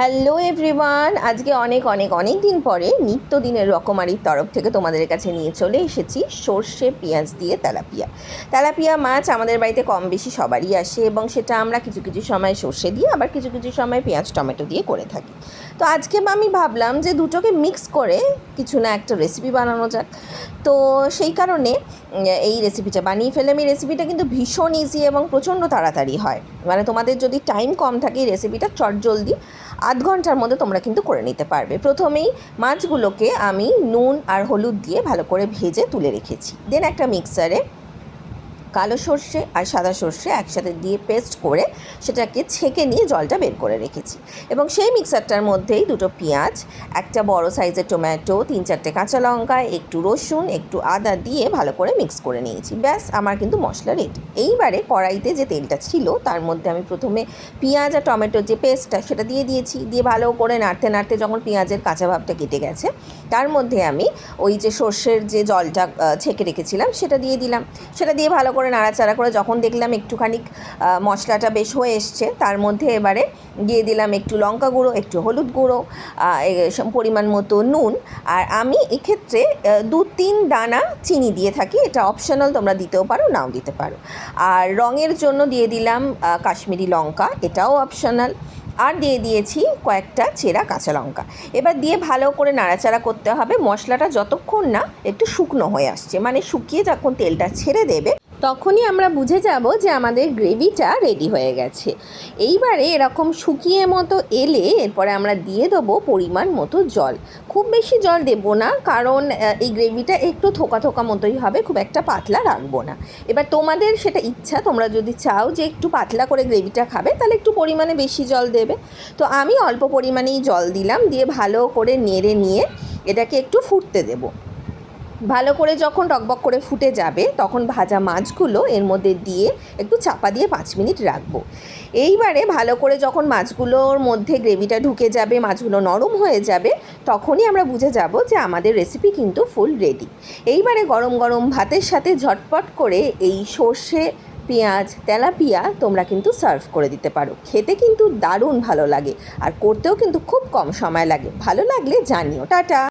Hello everyone, আজকে অনেক অনেক অনেক দিন পরে নিত্যদিনের রকমারির তরফ থেকে তোমাদের কাছে নিয়ে চলে এসেছি সর্ষে পেঁয়াজ দিয়ে তেলাপিয়া। তেলাপিয়া মাছ আমাদের বাড়িতে কম বেশি সবারই আসে এবং সেটা আমরা কিছু কিছু সময় সর্ষে দিয়ে, আবার কিছু কিছু সময় পেঁয়াজ, টমেটো দিয়ে করে থাকি। তো আজকে আমি ভাবলাম যে দুটোকে মিক্স করে কিছু না একটা রেসিপি বানানো যাক। তো সেই কারণে এই রেসিপিটা বানিয়ে ফেললাম এই রেসিপিটা কিন্তু ভীষণ ইজি এবং প্রচণ্ড তাড়াতাড়ি হয়। মানে তোমাদের যদি টাইম কম থাকে এই রেসিপিটা চটজলদি আধ ঘণ্টার মধ্যে তোমরা কিন্তু করে নিতে পারবে। প্রথমেই মাছগুলোকে আমি নুন আর হলুদ দিয়ে ভালো করে ভেজে তুলে রেখেছি। দেন একটা মিক্সারে কালো সর্ষে আর সাদা সর্ষে একসাথে দিয়ে পেস্ট করে সেটাকে ছেঁকে নিয়ে জলটা বের করে রেখেছি। এবং সেই মিক্সারটার মধ্যেই দুটো পেঁয়াজ, একটা বড় সাইজের টমেটো, তিন চারটে কাঁচা লঙ্কা, একটু রসুন, একটু আদা দিয়ে ভালো করে মিক্স করে নিয়েছি। ব্যাস, আমার কিন্তু মশলা রেডি এইবারে কড়াইতে যে তেলটা ছিল, তার মধ্যে আমি প্রথমে পেঁয়াজ আর টমেটোর যে পেস্টটা সেটা দিয়ে দিয়েছি। দিয়ে ভালো করে নাড়তে নাড়তে যখন পেঁয়াজের কাঁচা ভাবটা কেটে গেছে, তার মধ্যে আমি ওই যে সর্ষের যে জলটা ছেঁকে রেখেছিলাম, সেটা দিয়ে দিলাম। সেটা দিয়ে ভালো করে নাড়াচাড়া করে যখন দেখলাম একটুখানি মশলাটা বেশ হয়ে এসছে, তার মধ্যে এবারে দিয়ে দিলাম একটু লঙ্কা গুঁড়ো, একটু হলুদ গুঁড়ো পরিমাণ মতো নুন। আর আমি এক্ষেত্রে দু তিন দানা চিনি দিয়ে থাকি, এটা অপশনাল তোমরা দিতেও পারো, নাও দিতে পারো। আর রঙের জন্য দিয়ে দিলাম কাশ্মীরি লঙ্কা, এটাও অপশনাল আর দিয়ে দিয়েছি কয়েকটা চেরা কাঁচা লঙ্কা। এবার দিয়ে ভালো করে নাড়াচাড়া করতে হবে, মশলাটা যতক্ষণ না একটু শুকনো হয়ে আসছে মানে শুকিয়ে যখন তেলটা ছেড়ে দেবে তখনই আমরা বুঝে যাব যে আমাদের গ্রেভিটা রেডি হয়ে গেছে। এইবারে এরকম শুকিয়ে মতো এলে এরপরে আমরা দিয়ে দেবো পরিমাণ মতো জল। খুব বেশি জল দেবো না, কারণ এই গ্রেভিটা একটু থোকা থোকা মতোই হবে, খুব একটা পাতলা রাখব না। এবার তোমাদের সেটা ইচ্ছা, তোমরা যদি চাও যে একটু পাতলা করে গ্রেভিটা খাবে, তাহলে একটু পরিমাণে বেশি জল দেবে। তো আমি অল্প পরিমাণেই জল দিলাম, দিয়ে ভালো করে নেড়ে নিয়ে এটাকে একটু ফুটতে দেবো। ভালো করে যখন টকবক করে ফুটে যাবে, তখন ভাজা মাছগুলো এর মধ্যে দিয়ে একটু চাপা দিয়ে পাঁচ মিনিট রাখব। এইবারে ভালো করে যখন মাছগুলোর মধ্যে গ্রেভিটা ঢুকে যাবে, মাছগুলো নরম হয়ে যাবে, তখনই আমরা বুঝে যাব যে আমাদের রেসিপি কিন্তু ফুল রেডি এইবারে গরম গরম ভাতের সাথে ঝটপট করে এই সর্ষে, পেঁয়াজ, তেলাপিয়া তোমরা কিন্তু সার্ভ করে দিতে পারো। খেতে কিন্তু দারুণ ভালো লাগে আর করতেও কিন্তু খুব কম সময় লাগে। ভালো লাগলে জানিও। টাটা!